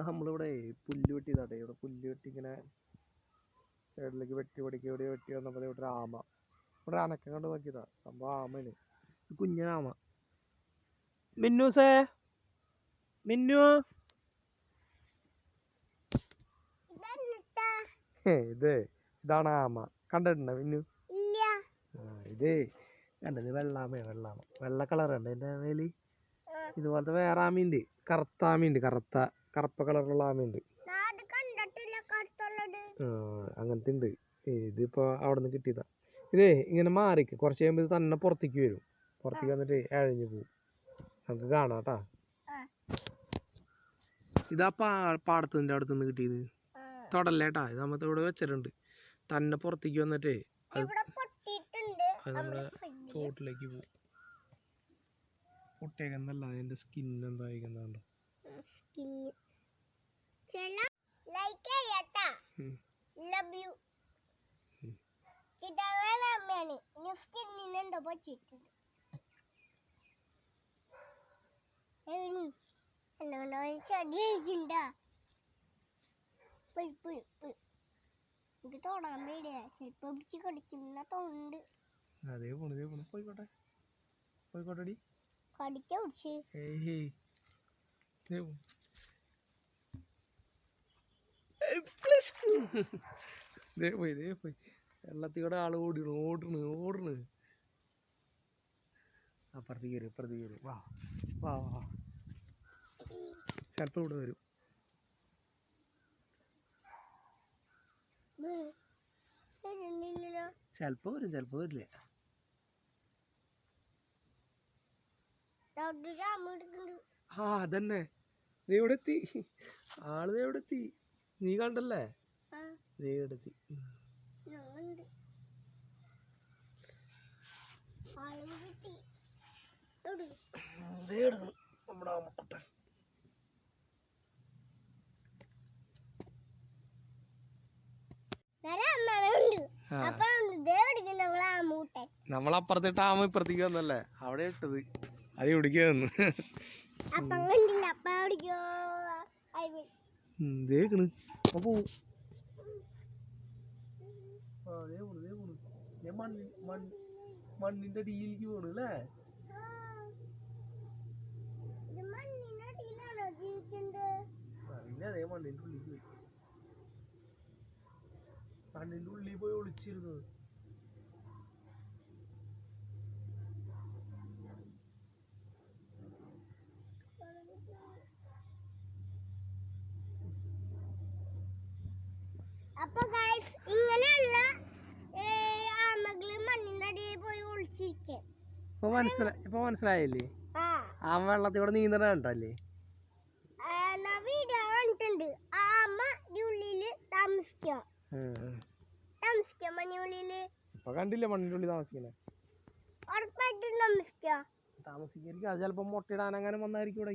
നമ്മളിവിടെ പുല്ല് വെട്ടി വെട്ടിയതാട്ടെ ഇവിടെ പുല്ല് വെട്ടി ഇങ്ങനെ സൈഡിലേക്ക് വെട്ടി വെടിക്ക് വെടി വെട്ടി വന്നപ്പോൾ ഇവിടെ ആമ. ഇവിടെ അനക്കം കണ്ട് നോക്കിയതാ. സംഭവം ആമയാണ്. കുഞ്ഞനാമ മിന്നൂസേ? മിന്നു? സേ മിന്നു ഇത് ഇതാണ് ആമ. കണ്ടിട്ടുണ്ടോ മിന്നു? ഇത് കണ്ടത് വെള്ളാമയാണ് വെള്ളാമ. വെള്ള കളർ ഉണ്ട് എന്റെ മേൽ? ആ. ഇതുപോലത്തെ വേറെ ആമയുണ്ട് കറുത്ത ആമയുണ്ട് കറുത്ത. കറുപ്പ കളറുള്ള ആമയുണ്ട്. അങ്ങനത്തെ ഉണ്ട് ഇതിപ്പോൾ അവിടെ നിന്ന് കിട്ടിയതാ. ഇതേ ഇങ്ങനെ മാറിക്ക് കുറച്ച് കഴിയുമ്പോൾ ഇത് തന്നെ പുറത്തേക്ക് വരും. പുറത്തേക്ക് വന്നിട്ട് അഴിഞ്ഞു പോകും. നമുക്ക് കാണാം കേട്ടാ. ഇതാ പാ പാടത്തിന്റെ അടുത്ത് നിന്ന് കിട്ടിയത്. തൊടല്ലേട്ടാ തൊടല്ലേ ഇത് നമ്മൾ ഇവിടെ വെച്ചിട്ടുണ്ട്. തന്നെ പുറത്തേക്ക് വന്നിട്ടേ അത് അത് നമ്മുടെ ചോട്ടിലേക്ക് പോകും. പൊട്ടേക്കുന്നല്ല അതിന്റെ സ്കിൻ എന്താ. ചില ലൈക്ക് ചെയ്യട്ടാ. Love you. കിട്ടാൻ അമ്മയാണ്. ഇനി സ്കിന്നിന് എന്തോ പറ്റിയിട്ടുണ്ട്. ഏണി, എന്നോട് ഒരു പോയി പോയി പോയി എനിക്ക് തൊടാൻ പേടിയാ. ചിലപ്പോ പിടിച്ച് കടിക്കുന്ന തൊണ്ട്. അതേ പോണു ഇതേ പോണു. പോയിക്കോട്ടെ. പോയിക്കോട്ടെടി. കടിക്ക പിടിച്ച് ഏയ് പോണു. ദേ പോയി ദേ പോയി. വെള്ളത്തിൽ കൂടെ ആൾ ഓടിണു ഓടണ് ഓടണ്. അപ്പുറത്ത് കയറി ഇപ്പുറത്തേക്ക് കയറി. വാ വാ വാ ചിലപ്പോൾ ഇവിടെ വരും. ചിലപ്പോൾ വരും ചിലപ്പോൾ വരില്ല. ആ അതന്നെ. നീ ഇവിടെ എത്തി? ആൾ ദേ ഇവിടെ എത്തി? നീ കണ്ടല്ലേ? ആ നീ ഇവിടെ എത്തി ഉം. ഞാനുണ്ട് ആളും കിട്ടി എവിടെ? ദേ കിടക്കണ് നമ്മുടെ ആമക്കുട്ടൻ പിടിക്കുന്ന നമ്മളപ്പുറത്തിട്ട് ആമ ഇപ്പുറത്തേക്ക് വന്നല്ലേ അവിടെ ഇട്ടത്. അത് ഇവിടേക്ക് വന്നു. അപ്പൊ അപ്പോ പോണു അതേ പോണു. ഞാൻ മണ്ണി മണ്ണ് മണ്ണിന്റെ അടിയിലേക്ക് പോണു അല്ലേ? അറിയില്ല അതേ മണ്ണിന്റെ ഉള്ളിൽ പോയി. മണ്ണിന്റെ ഉള്ളിൽ പോയി ഒളിച്ചിരുന്നത്. ഇപ്പൊ മനസ്സിലായി ഇപ്പൊ മനസ്സിലായില്ലേ? ആ. വെള്ളത്തിൽ കൂടെ നീന്തണ കണ്ടല്ലേ ഇപ്പൊ കണ്ടില്ല മണ്ണിന്റെ ഉള്ളിൽ താമസിക്കണേ താമസിക്കായിരിക്കും. അത് ചിലപ്പോ മുട്ടയിടാൻ അങ്ങനെ വന്നായിരിക്കും ഇവിടെ.